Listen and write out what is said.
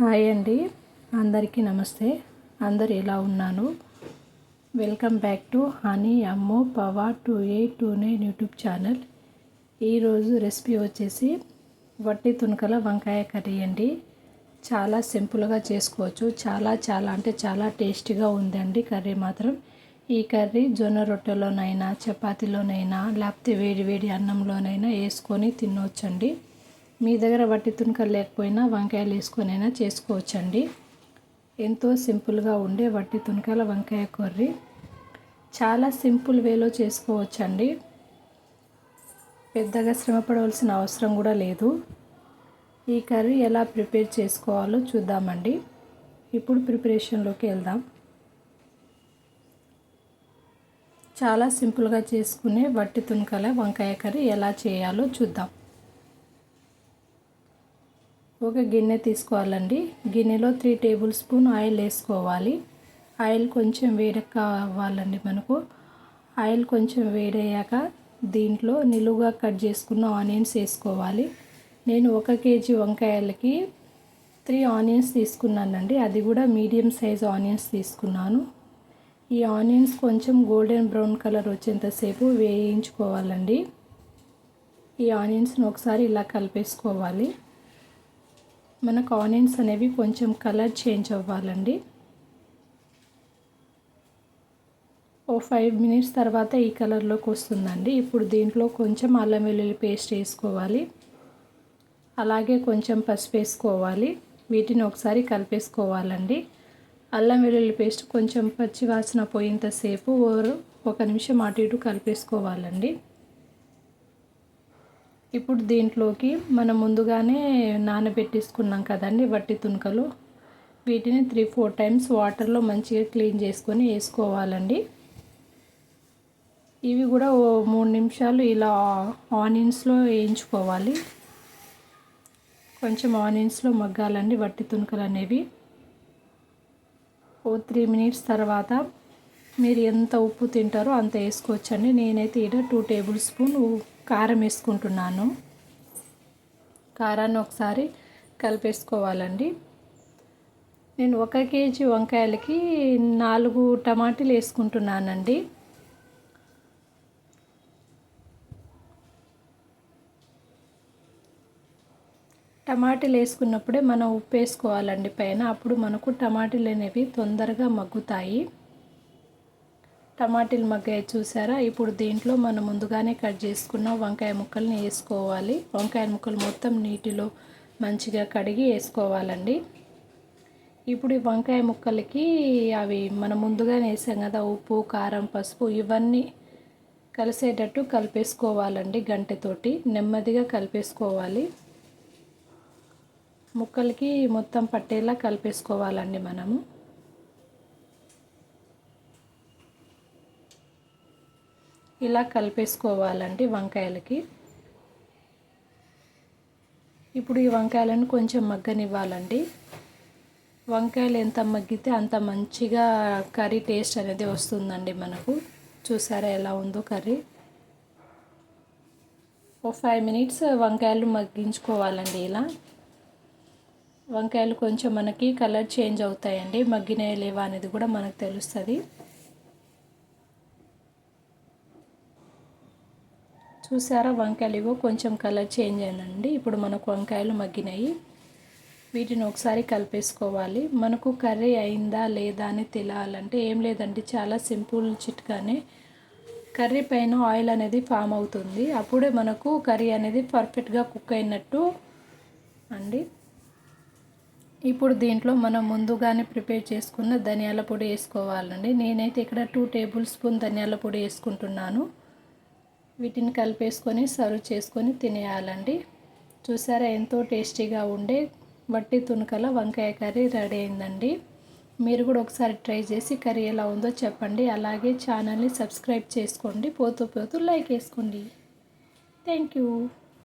Hi అండి. అందరికీ నమస్తే. అందరు ఎలా ఉన్నాను వెల్కమ్ బ్యాక్ టు హనీ అమ్మో పవా two eight two nine YouTube channel. ఈరోజు రెసిపీ వచ్చేసి వట్టి తునకల వంకాయ కర్రీ అండి. చాలా సింపుల్గా చేసుకోవచ్చు. చాలా చాలా అంటే చాలా టేస్టీగా ఉందండి కర్రీ మాత్రం. ఈ కర్రీ జొన్న రొట్టెలోనైనా చపాతీలోనైనా లేకపోతే వేడి వేడి అన్నంలోనైనా వేసుకొని తినవచ్చండి మీ దగ్గర వట్టి తునకలు లేకపోయినా వంకాయలు వేసుకొనైనా చేసుకోవచ్చండి. ఎంతో సింపుల్గా ఉండే వట్టి తునకల వంకాయ కర్రీ. చాలా సింపుల్ వేలో చేసుకోవచ్చండి. పెద్దగా శ్రమ పడవలసిన అవసరం కూడా లేదు. ఈ కర్రీ ఎలా ప్రిపేర్ చేసుకోవాలో చూద్దామండి. ఇప్పుడు ప్రిపరేషన్లోకి వెళ్దాం. చాలా సింపుల్గా చేసుకునే వట్టి తునకల వంకాయ కర్రీ ఎలా చేయాలో చూద్దాం. ఒక గిన్నె తీసుకోవాలండి. గిన్నెలో త్రీ టేబుల్ స్పూన్ ఆయిల్ వేసుకోవాలి. ఆయిల్ కొంచెం వేడెక్క కావాలండి మనకు. ఆయిల్ కొంచెం వేడయ్యాక దీంట్లో నిలువుగా కట్ చేసుకున్న ఆనియన్స్ వేసుకోవాలి. నేను ఒక కేజీ వంకాయలకి త్రీ ఆనియన్స్ తీసుకున్నానండి. అది కూడా మీడియం సైజ్ ఆనియన్స్ తీసుకున్నాను. ఈ ఆనియన్స్ కొంచెం గోల్డెన్ బ్రౌన్ కలర్ వచ్చేంతసేపు వేయించుకోవాలండి. ఈ ఆనియన్స్ని ఒకసారి ఇలా కలిపేసుకోవాలి. మనకు ఆనియన్స్ అనేవి కొంచెం కలర్ చేంజ్ అవ్వాలండి. ఓ ఫైవ్ మినిట్స్ తర్వాత ఈ కలర్లోకి వస్తుందండి. ఇప్పుడు దీంట్లో కొంచెం అల్లం వెల్లుల్లి పేస్ట్ వేసుకోవాలి. అలాగే కొంచెం పసుపు వేసుకోవాలి. వీటిని ఒకసారి కలిపేసుకోవాలండి. అల్లం వెల్లుల్లి పేస్ట్ కొంచెం పచ్చి వాసన పోయేంతసేపు ఒక నిమిషం అటు ఇటు కలిపేసుకోవాలండి. ఇప్పుడు దీంట్లోకి మనం ముందుగానే నానబెట్టేసుకున్నాం కదండి వట్టి తునకలు. వీటిని త్రీ ఫోర్ టైమ్స్ వాటర్లో మంచిగా క్లీన్ చేసుకొని వేసుకోవాలండి. ఇవి కూడా ఓ మూడు నిమిషాలు ఇలా ఆనియన్స్లో వేయించుకోవాలి. కొంచెం ఆనియన్స్లో మగ్గాలండి వట్టి తునకలు అనేవి. ఓ త్రీ మినిట్స్ తర్వాత మీరు ఎంత ఉప్పు తింటారో అంత వేసుకోవచ్చండి. నేనైతే ఇక్కడ టూ టేబుల్ స్పూన్ కారం వేసుకుంటున్నాను. కారాన్ని ఒకసారి కలిపేసుకోవాలండి. నేను ఒక కేజీ వంకాయలకి నాలుగు టమాటీలు వేసుకుంటున్నానండి. టమాటీలు వేసుకున్నప్పుడే మనం ఉప్పు వేసుకోవాలండి పైన. అప్పుడు మనకు టమాటీలు అనేవి తొందరగా మగ్గుతాయి. టమాటీలు మగ్గాయి చూసారా? ఇప్పుడు దీంట్లో మనం ముందుగానే కట్ చేసుకున్న వంకాయ ముక్కల్ని వేసుకోవాలి. వంకాయ ముక్కలు మొత్తం నీటిలో మంచిగా కడిగి వేసుకోవాలండి. ఇప్పుడు ఈ వంకాయ ముక్కలకి అవి మనం ముందుగానే వేసాం కదా ఉప్పు కారం పసుపు ఇవన్నీ కలిసేటట్టు కలిపేసుకోవాలండి గంటతోటి. నెమ్మదిగా కలిపేసుకోవాలి. ముక్కలకి మొత్తం పట్టేలా కలిపేసుకోవాలండి మనము. ఇలా కలిపేసుకోవాలండి వంకాయలకి. ఇప్పుడు ఈ వంకాయలను కొంచెం మగ్గనివ్వాలండి. వంకాయలు ఎంత మగ్గితే అంత మంచిగా కర్రీ టేస్ట్ అనేది వస్తుందండి మనకు. చూసారా ఎలా ఉందో కర్రీ. ఓ ఫైవ్ మినిట్స్ వంకాయలు మగ్గించుకోవాలండి ఇలా. వంకాయలు కొంచెం మనకి కలర్ చేంజ్ అవుతాయండి. మగ్గినాయి లేవా అనేది కూడా మనకు తెలుస్తుంది. చూసారా? వంకాయలు ఇవో కొంచెం కలర్ చేంజ్ అయిందండి. ఇప్పుడు మనకు వంకాయలు మగ్గినాయి. వీటిని ఒకసారి కలిపేసుకోవాలి. మనకు కర్రీ అయిందా లేదా అని తెలియాలంటే ఏం లేదండి. చాలా సింపుల్ చిట్కానే. కర్రీ పైన ఆయిల్ అనేది ఫామ్ అవుతుంది. అప్పుడే మనకు కర్రీ అనేది పర్ఫెక్ట్గా కుక్ అయినట్టు అండి. ఇప్పుడు దీంట్లో మనం ముందుగానే ప్రిపేర్ చేసుకున్న ధనియాల పొడి వేసుకోవాలండి. నేనైతే ఇక్కడ టూ టేబుల్ స్పూన్ ధనియాల పొడి వేసుకుంటున్నాను. వీటిని కలిపేసుకొని సర్వ్ చేసుకొని తినేయాలండి. చూసారా ఎంతో టేస్టీగా ఉండే వట్టి తునకల వంకాయ కర్రీ రెడీ అయిందండి. మీరు కూడా ఒకసారి ట్రై చేసి కర్రీ ఎలా ఉందో చెప్పండి. అలాగే ఛానల్ని సబ్స్క్రైబ్ చేసుకోండి. పోతూ పోతూ లైక్ వేసుకోండి. Thank you.